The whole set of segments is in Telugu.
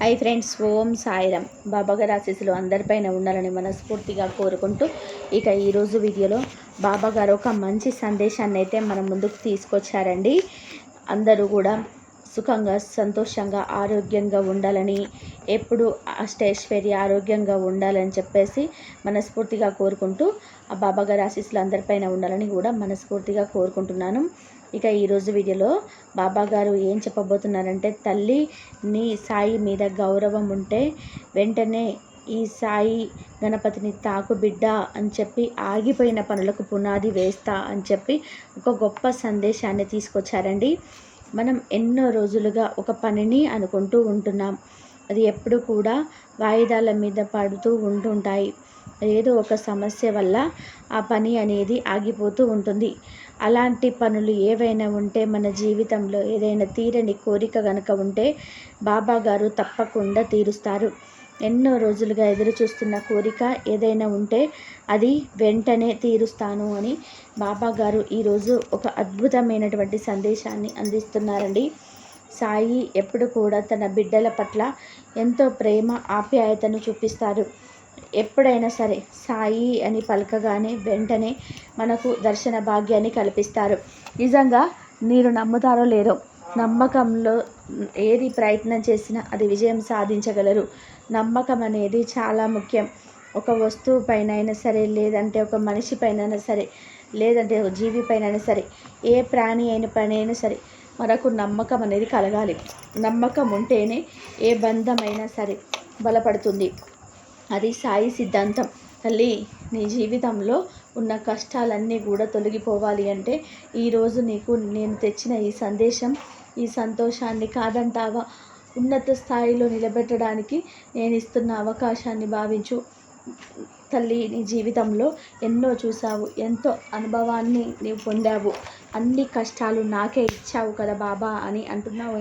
హై ఫ్రెండ్స్ ఓం సాయిరామ్. బాబాగారి ఆశీస్సులు అందరిపైన ఉండాలని మనస్ఫూర్తిగా కోరుకుంటూ ఇక ఈరోజు వీడియోలో బాబాగారు ఒక మంచి సందేశాన్ని అయితే మన ముందుకు తీసుకొచ్చారండి. అందరూ కూడా సుఖంగా సంతోషంగా ఆరోగ్యంగా ఉండాలని ఎప్పుడు అష్టైశ్వర్య ఆరోగ్యంగా ఉండాలని చెప్పేసి మనస్ఫూర్తిగా కోరుకుంటూ ఆ బాబాగారి ఆశీస్సులు అందరిపైన ఉండాలని కూడా మనస్ఫూర్తిగా కోరుకుంటున్నాను. ఇక ఈరోజు వీడియోలో బాబా గారు ఏం చెప్పబోతున్నారంటే తల్లి నీ సాయి మీద గౌరవం ఉంటే వెంటనే ఈ సాయి గణపతిని తాకు బిడ్డ అని చెప్పి ఆగిపోయిన పనులకు పునాది వేస్తా అని చెప్పి ఒక గొప్ప సందేశాన్ని తీసుకొచ్చారండి. మనం ఎన్నో రోజులుగా ఒక పనిని అనుకుంటూ ఉంటున్నాం. అది ఎప్పుడు కూడా వాయిదాల మీద పడుతూ ఉంటుంటాయి. ఏదో ఒక సమస్య వల్ల ఆ పని అనేది ఆగిపోతూ ఉంటుంది. అలాంటి పనులు ఏవైనా ఉంటే మన జీవితంలో ఏదైనా తీరని కోరిక కనుక ఉంటే బాబా గారు తప్పకుండా తీరుస్తారు. ఎన్నో రోజులుగా ఎదురు చూస్తున్న కోరిక ఏదైనా ఉంటే అది వెంటనే తీరుస్తాను అని బాబా గారు ఈరోజు ఒక అద్భుతమైనటువంటి సందేశాన్ని అందిస్తున్నారండి. సాయి ఎప్పుడు కూడా తన బిడ్డల పట్ల ఎంతో ప్రేమ ఆప్యాయతను చూపిస్తారు. ఎప్పుడైనా సరే సాయి అని పలకగానే వెంటనే మనకు దర్శన భాగ్యాన్ని కల్పిస్తారు. నిజంగా మీరు నమ్ముతారో లేదో నమ్మకంలో ఏది ప్రయత్నం చేసినా అది విజయం సాధించగలరు. నమ్మకం అనేది చాలా ముఖ్యం. ఒక వస్తువు పైన అయినా సరే లేదంటే ఒక మనిషి పైన సరే లేదంటే ఒక జీవి పైన సరే ఏ ప్రాణి అయిన పని అయినా సరే మనకు నమ్మకం అనేది కలగాలి. నమ్మకం ఉంటేనే ఏ బంధమైనా సరే బలపడుతుంది. అది సాయి సిద్ధాంతం. తల్లి నీ జీవితంలో ఉన్న కష్టాలన్నీ కూడా తొలగిపోవాలి అంటే ఈరోజు నీకు నేను తెచ్చిన ఈ సందేశం ఈ సంతోషాన్ని కాదంటావా? ఉన్నత స్థాయిలో నిలబెట్టడానికి నేను ఇస్తున్న అవకాశాన్ని భావించు. తల్లి నీ జీవితంలో ఎన్నో చూసావు ఎంతో అనుభవాన్ని నీవు పొందావు. అన్ని కష్టాలు నాకే ఇచ్చావు కదా బాబా అని అంటున్నావు.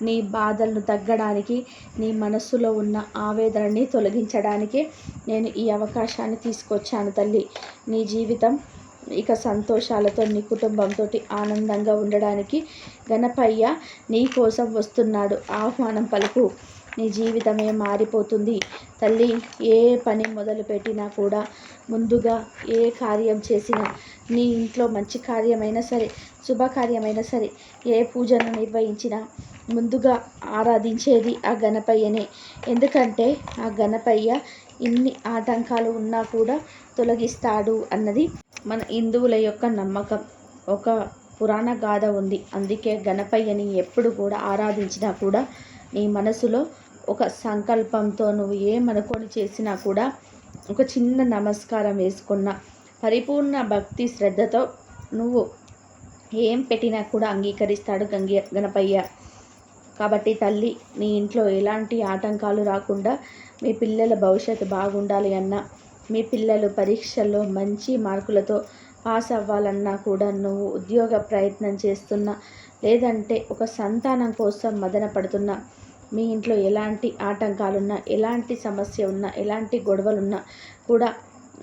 నీ బాధలను తగ్గడానికి నీ మనస్సులో ఉన్న ఆవేదనని తొలగించడానికి నేను ఈ అవకాశాన్ని తీసుకొచ్చాను తల్లి. నీ జీవితం ఇక సంతోషాలతో నీ కుటుంబంతో ఆనందంగా ఉండడానికి గణపయ్య నీ కోసం వస్తున్నాడు. ఆహ్వానం పలుకు. నీ జీవితమే మారిపోతుంది. తల్లి ఏ పని మొదలుపెట్టినా కూడా ముందుగా ఏ కార్యం చేసినా నీ ఇంట్లో మంచి కార్యమైనా సరే శుభకార్యమైనా సరే ఏ పూజను నిర్వహించినా ముందుగా ఆరాధించేది ఆ గణపయ్యనే. ఎందుకంటే ఆ గణపయ్య ఇన్ని ఆటంకాలు ఉన్నా కూడా తొలగిస్తాడు అన్నది మన హిందువుల యొక్క నమ్మకం. ఒక పురాణ గాథ ఉంది. అందుకే గణపయ్యని ఎప్పుడు కూడా ఆరాధించినా కూడా నీ మనసులో ఒక సంకల్పంతో నువ్వు ఏమనుకొని చేసినా కూడా ఒక చిన్న నమస్కారం వేసుకున్న పరిపూర్ణ భక్తి శ్రద్ధతో నువ్వు ఏం పెట్టినా కూడా అంగీకరిస్తాడు గంగి గణపయ్య. కాబట్టి తల్లి నీ ఇంట్లో ఎలాంటి ఆటంకాలు రాకుండా మీ పిల్లల భవిష్యత్తు బాగుండాలి అన్నా మీ పిల్లలు పరీక్షల్లో మంచి మార్కులతో పాస్ అవ్వాలన్నా కూడా నువ్వు ఉద్యోగ ప్రయత్నం చేస్తున్నా లేదంటే ఒక సంతానం కోసం మదన పడుతున్నా మీ ఇంట్లో ఎలాంటి ఆటంకాలున్నా ఎలాంటి సమస్య ఉన్నా ఎలాంటి గొడవలున్నా కూడా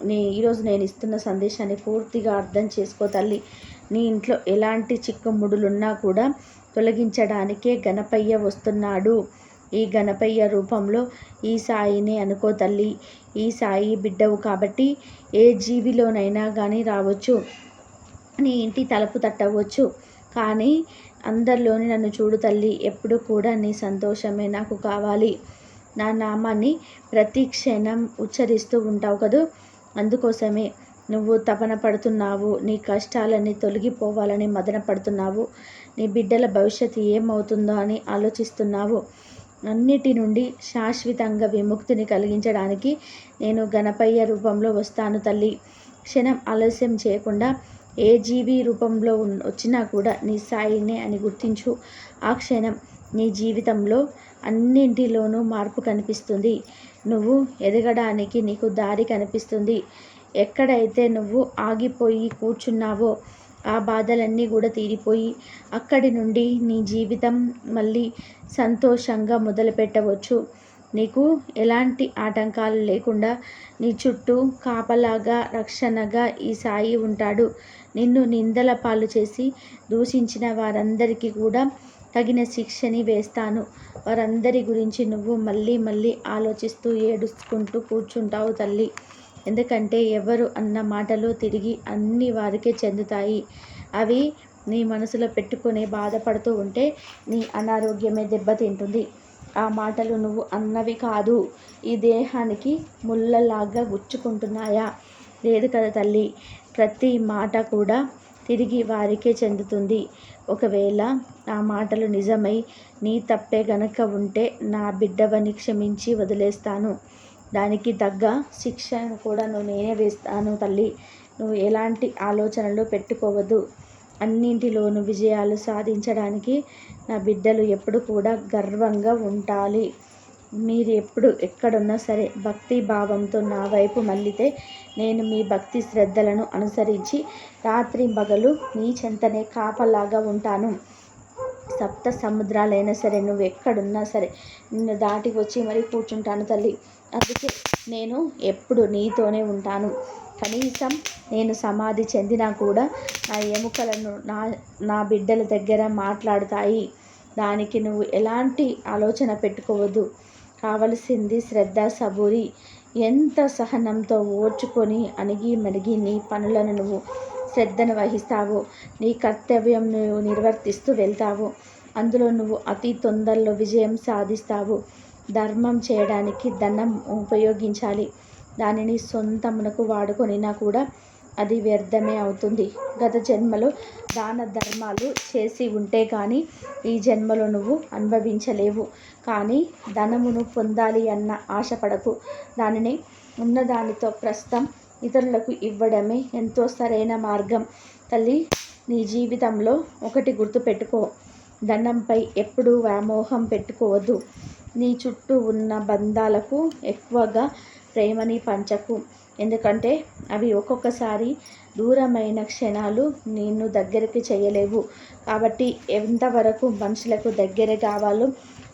నే ఈరోజు నేను ఇస్తున్న సందేశాన్ని పూర్తిగా అర్థం చేసుకో తల్లి. నీ ఇంట్లో ఎలాంటి చిక్కుముడులున్నా కూడా తొలగించడానికే గణపయ్య వస్తున్నాడు. ఈ గణపయ్య రూపంలో ఈ సాయినే అనుకో తల్లి. ఈ సాయి బిడ్డవు కాబట్టి ఏ జీవిలోనైనా కానీ రావచ్చు. నీ ఇంటి తలుపు తట్టవచ్చు. కానీ అందరిలోని నన్ను చూడు తల్లి ఎప్పుడు కూడా నీ సంతోషమే నాకు కావాలి. నా నామాన్ని ప్రతి క్షణం ఉచ్చరిస్తూ ఉంటావు కదూ? అందుకోసమే నువ్వు తపన పడుతున్నావు నీ కష్టాలన్నీ తొలగిపోవాలని మదన పడుతున్నావు నీ బిడ్డల భవిష్యత్తు ఏమవుతుందో అని ఆలోచిస్తున్నావు. అన్నిటి నుండి శాశ్వతంగా విముక్తిని కలిగించడానికి నేను గణపయ్య రూపంలో వస్తాను తల్లి. క్షణం ఆలస్యం చేయకుండా ఏ జీవి రూపంలో వచ్చినా కూడా నీ సాయినే అని గుర్తించు. ఆ క్షణం నీ జీవితంలో అన్నింటిలోనూ మార్పు కనిపిస్తుంది. నువ్వు ఎదగడానికి నీకు దారి కనిపిస్తుంది. ఎక్కడైతే నువ్వు ఆగిపోయి కూర్చున్నావో ఆ బాధలన్నీ కూడా తీరిపోయి అక్కడి నుండి నీ జీవితం మళ్ళీ సంతోషంగా మొదలుపెట్టవచ్చు నీకు ఎలాంటి ఆటంకాలు లేకుండా నీ చుట్టూ కాపలాగా రక్షణగా ఈ సాయి ఉంటాడు. నిన్ను నిందల పాలు చేసి దూషించిన వారందరికీ కూడా తగిన శిక్షని వేస్తాను. వారందరి గురించి నువ్వు మళ్ళీ మళ్ళీ ఆలోచిస్తూ ఏడుచుకుంటూ కూర్చుంటావు తల్లి. ఎందుకంటే ఎవరు అన్న మాటలు తిరిగి అన్ని వారికే చెందుతాయి. అవి నీ మనసులో పెట్టుకునే బాధపడుతూ ఉంటే నీ అనారోగ్యమే దెబ్బతింటుంది. ఆ మాటలు నువ్వు అన్నవి కాదు. ఈ దేహానికి ముళ్ళలాగా గుచ్చుకుంటున్నాయా? లేదు కదా తల్లి. ప్రతి మాట కూడా తిరిగి వారికే చెందుతుంది. ఒకవేళ ఆ మాటలు నిజమై నీ తప్పే గనక ఉంటే నా బిడ్డవని క్షమించి వదిలేస్తాను. దానికి తగ్గ శిక్షను కూడా నువ్వు నేనే వేస్తాను తల్లి. నువ్వు ఎలాంటి ఆలోచనలు పెట్టుకోవద్దు. అన్నింటిలోనూ విజయాలు సాధించడానికి నా బిడ్డలు ఎప్పుడు కూడా గర్వంగా ఉండాలి. మీరు ఎప్పుడు ఎక్కడున్నా సరే భక్తి భావంతో నా వైపు మళ్ళితే నేను మీ భక్తి శ్రద్ధలను అనుసరించి రాత్రి పగలు మీ చెంతనే కాపలాగా ఉంటాను. సప్త సముద్రాలైనా సరే నువ్వు ఎక్కడున్నా సరే నిన్ను దాటి వచ్చి మరీ కూర్చుంటాను తల్లి. అందుకే నేను ఎప్పుడు నీతోనే ఉంటాను. కనీసం నేను సమాధి చెందినా కూడా నా ఎముకలను నా నా బిడ్డల దగ్గర మాట్లాడతాయి. దానికి నువ్వు ఎలాంటి ఆలోచన పెట్టుకోవద్దు. కావలసింది శ్రద్ధ సబూరి. ఎంత సహనంతో ఓర్చుకొని అణిగి మణిగి నీ పనులను నువ్వు శ్రద్ధను వహిస్తావు నీ కర్తవ్యం నువ్వు నిర్వర్తిస్తూ వెళ్తావు. అందులో నువ్వు అతి తొందరలో విజయం సాధిస్తావు. ధర్మం చేయడానికి ధనం ఉపయోగించాలి. దానిని సొంతమునకు వాడుకొనినా కూడా అది వ్యర్థమే అవుతుంది. గత జన్మలో దాన ధర్మాలు చేసి ఉంటే కానీ ఈ జన్మలో నువ్వు అనుభవించలేవు. కానీ ధనమును పొందాలి అన్న ఆశపడకు. దానిని ఉన్నదానితో ప్రస్తుతం ఇతరులకు ఇవ్వడమే ఎంతో సరైన మార్గం. తల్లి నీ జీవితంలో ఒకటి గుర్తుపెట్టుకో ధనంపై ఎప్పుడూ వ్యామోహం పెట్టుకోవద్దు. నీ చుట్టూ ఉన్న బంధాలకు ఎక్కువగా ప్రేమని పంచకు. ఎందుకంటే అవి ఒక్కొక్కసారి దూరమైన క్షణాలు నిన్ను దగ్గరికి చేయలేవు. కాబట్టి ఎంతవరకు మనుషులకు దగ్గర కావాలో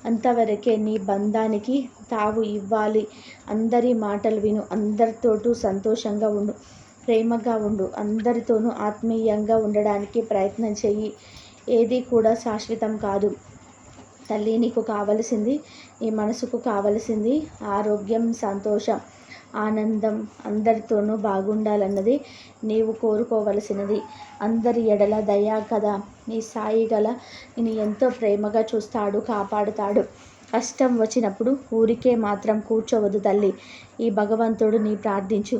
అంతవరకే నీ బంధానికి తావు ఇవ్వాలి. అందరి మాటలు విను అందరితోటూ సంతోషంగా ఉండు ప్రేమగా ఉండు అందరితోనూ ఆత్మీయంగా ఉండడానికి ప్రయత్నం చెయ్యి. ఏది కూడా శాశ్వతం కాదు. తల్లి నీకు కావలసింది నీ మనసుకు కావలసింది ఆరోగ్యం సంతోషం. ఆనందం అందరితోనూ బాగుండాలన్నది నీవు కోరుకోవలసినది. అందరి ఎడల దయా కదా. నీ సాయి గల నేను ఎంతో ప్రేమగా చూస్తాడు కాపాడుతాడు. కష్టం వచ్చినప్పుడు ఊరికే మాత్రం కూర్చోవద్దు తల్లి. ఈ భగవంతుడు నీ ప్రార్థించు.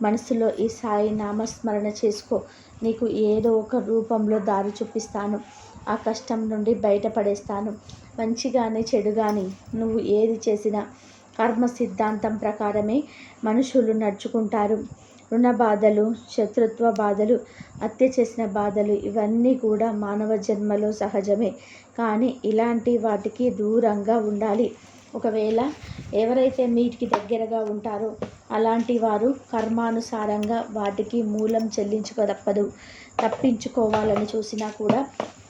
మనసులో ఈ సాయి నామస్మరణ చేసుకో. నీకు ఏదో ఒక రూపంలో దారి చూపిస్తాను. ఆ కష్టం నుండి బయటపడేస్తాను. మంచిగానే కానీ నువ్వు ఏది చేసినా కర్మ సిద్ధాంతం ప్రకారమే మనుషులు నడుచుకుంటారు. రుణ బాధలు శత్రుత్వ బాధలు హత్య చేసిన బాధలు ఇవన్నీ కూడా మానవ జన్మలో సహజమే. కానీ ఇలాంటి వాటికి దూరంగా ఉండాలి. ఒకవేళ ఎవరైతే మీటికి దగ్గరగా ఉంటారో అలాంటి వారు కర్మానుసారంగా వాటికి మూలం చెల్లించుకో తప్పదు. తప్పించుకోవాలని చూసినా కూడా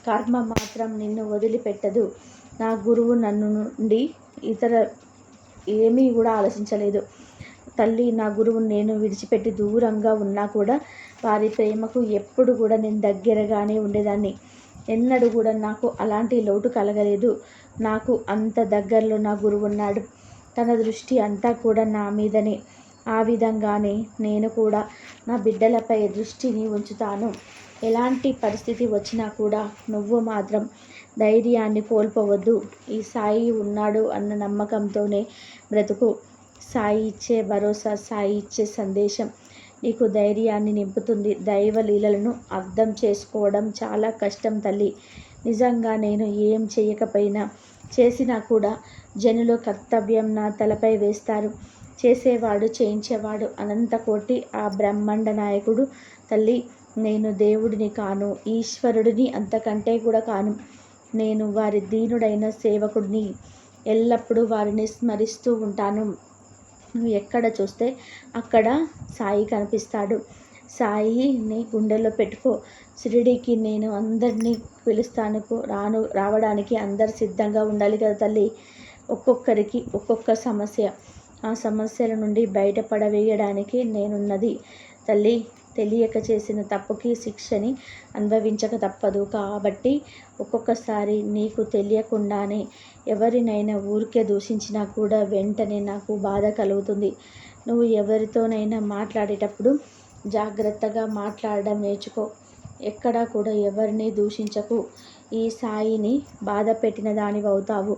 కర్మ మాత్రం నిన్ను వదిలిపెట్టదు. నా గురువు నన్ను నుండి ఇతర ఏమీ కూడా ఆలోచించలేదు. తల్లి నా గురువుని నేను విడిచిపెట్టి దూరంగా ఉన్నా కూడా వారి ప్రేమకు ఎప్పుడు కూడా నేను దగ్గరగానే ఉండేదాన్ని. ఎన్నడూ కూడా నాకు అలాంటి లోటు కలగలేదు. నాకు అంత దగ్గరలో నా గురువు ఉన్నాడు. తన దృష్టి అంతా కూడా నా మీదనే. ఆ విధంగానే నేను కూడా నా బిడ్డలపై దృష్టిని ఉంచుతాను. ఎలాంటి పరిస్థితి వచ్చినా కూడా నువ్వు మాత్రం ధైర్యాన్ని కోల్పోవద్దు. ఈ సాయి ఉన్నాడు అన్న నమ్మకంతోనే బ్రతుకు. సాయి ఇచ్చే భరోసా సాయి ఇచ్చే సందేశం నీకు ధైర్యాన్ని నింపుతుంది. దైవ లీలలను అర్థం చేసుకోవడం చాలా కష్టం తల్లి. నిజంగా నేను ఏం చేయకపోయినా చేసినా కూడా జనులు కర్తవ్యం నా తలపై వేస్తారు. చేసేవాడు చేయించేవాడు అనంతకోటి. ఆ బ్రహ్మాండ నాయకుడు తల్లి నేను దేవుడిని కాను ఈశ్వరుడిని అంతకంటే కూడా కాను. నేను వారి దీనుడైన సేవకుడిని ఎల్లప్పుడూ వారిని స్మరిస్తూ ఉంటాను. నువ్వు ఎక్కడ చూస్తే అక్కడ సాయి కనిపిస్తాడు. సాయిని గుండెలో పెట్టుకో. షిరిడీకి నేను అందరినీ పిలుస్తాను. రాను రావడానికి అందరు సిద్ధంగా ఉండాలి కదా తల్లి. ఒక్కొక్కరికి ఒక్కొక్క సమస్య. ఆ సమస్యల నుండి బయటపడవేయడానికి నేనున్నది. తల్లి తెలియక చేసిన తప్పుకి శిక్షని అనుభవించక తప్పదు. కాబట్టి ఒక్కొక్కసారి నీకు తెలియకుండానే ఎవరినైనా ఊరికే దూషించినా కూడా వెంటనే నాకు బాధ కలుగుతుంది. నువ్వు ఎవరితోనైనా మాట్లాడేటప్పుడు జాగ్రత్తగా మాట్లాడడం నేర్చుకో. ఎక్కడా కూడా ఎవరిని దూషించకు. ఈ సాయిని బాధ పెట్టిన దానివవుతావు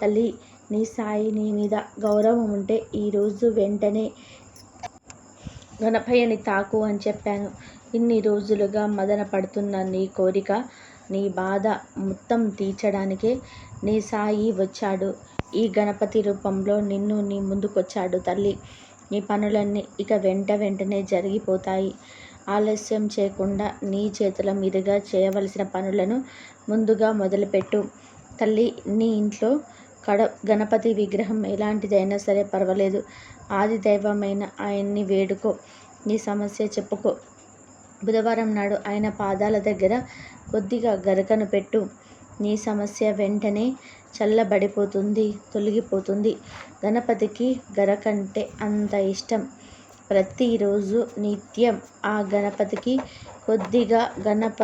తల్లి నీ సాయి నీ మీద గౌరవం ఉంటే ఈరోజు వెంటనే గణపయ్యని తాకు అని చెప్పాను. ఇన్ని రోజులుగా మదన పడుతున్న నీ కోరిక నీ బాధ మొత్తం తీర్చడానికే నీ సాయి వచ్చాడు. ఈ గణపతి రూపంలో నిన్ను నీ ముందుకొచ్చాడు తల్లి. నీ పనులన్నీ ఇక వెంట వెంటనే జరిగిపోతాయి. ఆలస్యం చేయకుండా నీ చేతుల మీదుగా చేయవలసిన పనులను ముందుగా మొదలుపెట్టు. తల్లి నీ ఇంట్లో కడ గణపతి విగ్రహం ఎలాంటిదైనా సరే పర్వాలేదు. ఆది దైవమైన ఆయన్ని వేడుకో నీ సమస్య చెప్పుకో. బుధవారం నాడు ఆయన పాదాల దగ్గర కొద్దిగా గరకను పెట్టు. నీ సమస్య వెంటనే చల్లబడిపోతుంది తొలగిపోతుంది. గణపతికి గరకంటే అంత ఇష్టం. ప్రతిరోజు నిత్యం ఆ గణపతికి కొద్దిగా గణప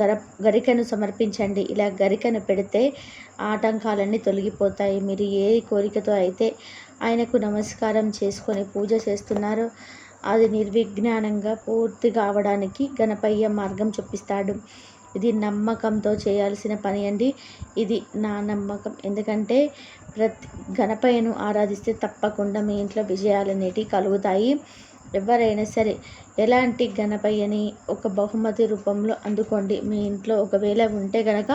గర గరికను సమర్పించండి. ఇలా గరికను పెడితే ఆటంకాలన్నీ తొలగిపోతాయి. మీరు ఏ కోరికతో అయితే ఆయనకు నమస్కారం చేసుకొని పూజ చేస్తున్నారో అది నిర్విజ్ఞానంగా పూర్తి కావడానికి గణపయ్య మార్గం చూపిస్తాడు. ఇది నమ్మకంతో చేయాల్సిన పని అండి. ఇది నా నమ్మకం. ఎందుకంటే ప్రతి గణపయ్యను ఆరాధిస్తే తప్పకుండా మీ ఇంట్లో విజయాలు అనేటివి కలుగుతాయి. ఎవరైనా సరే ఎలాంటి గణపయ్యని ఒక బహుమతి రూపంలో అందుకోండి. మీ ఇంట్లో ఒకవేళ ఉంటే కనుక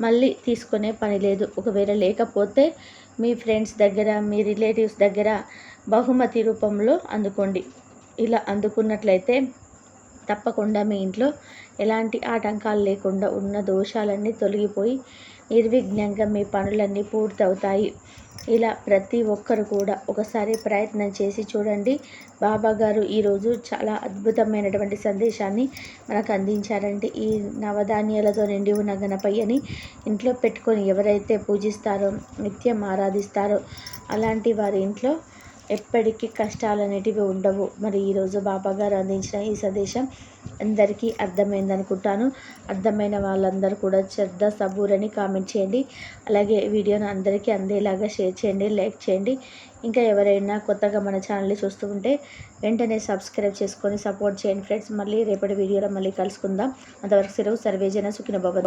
మళ్ళీ తీసుకునే పని లేదు. ఒకవేళ లేకపోతే మీ ఫ్రెండ్స్ దగ్గర మీ రిలేటివ్స్ దగ్గర బహుమతి రూపంలో అందుకోండి. ఇలా అందుకున్నట్లయితే తప్పకుండా మీ ఇంట్లో ఎలాంటి ఆటంకాలు లేకుండా ఉన్న దోషాలన్నీ తొలగిపోయి నిర్విఘ్నంగా మీ పనులన్నీ పూర్తవుతాయి. ఇలా ప్రతి ఒక్కరు కూడా ఒకసారి ప్రయత్నం చేసి చూడండి. బాబా గారు ఈరోజు చాలా అద్భుతమైనటువంటి సందేశాన్ని మనకు అందించారంటే ఈ నవధాన్యాలతో నిండి ఉన్న గణపయ్యని ఇంట్లో పెట్టుకొని ఎవరైతే పూజిస్తారో నిత్యం ఆరాధిస్తారో అలాంటి వారి ఇంట్లో ఎప్పటికీ కష్టాలు అనేటివి ఉండవు. మరి ఈరోజు బాబా గారు అందించిన ఈ సందేశం అందరికీ అర్థమైంది అనుకుంటాను. అర్థమైన వాళ్ళందరూ కూడా శ్రద్ధ సబూరని కామెంట్ చేయండి. అలాగే వీడియోను అందరికీ అందేలాగా షేర్ చేయండి లైక్ చేయండి. ఇంకా ఎవరైనా కొత్తగా మన ఛానల్ని చూస్తూ ఉంటే వెంటనే సబ్స్క్రైబ్ చేసుకొని సపోర్ట్ చేయండి ఫ్రెండ్స్. మళ్ళీ రేపటి వీడియోలో మళ్ళీ కలుసుకుందాం. అంతవరకు సెలవు. సర్వేజన సుఖిన బాబా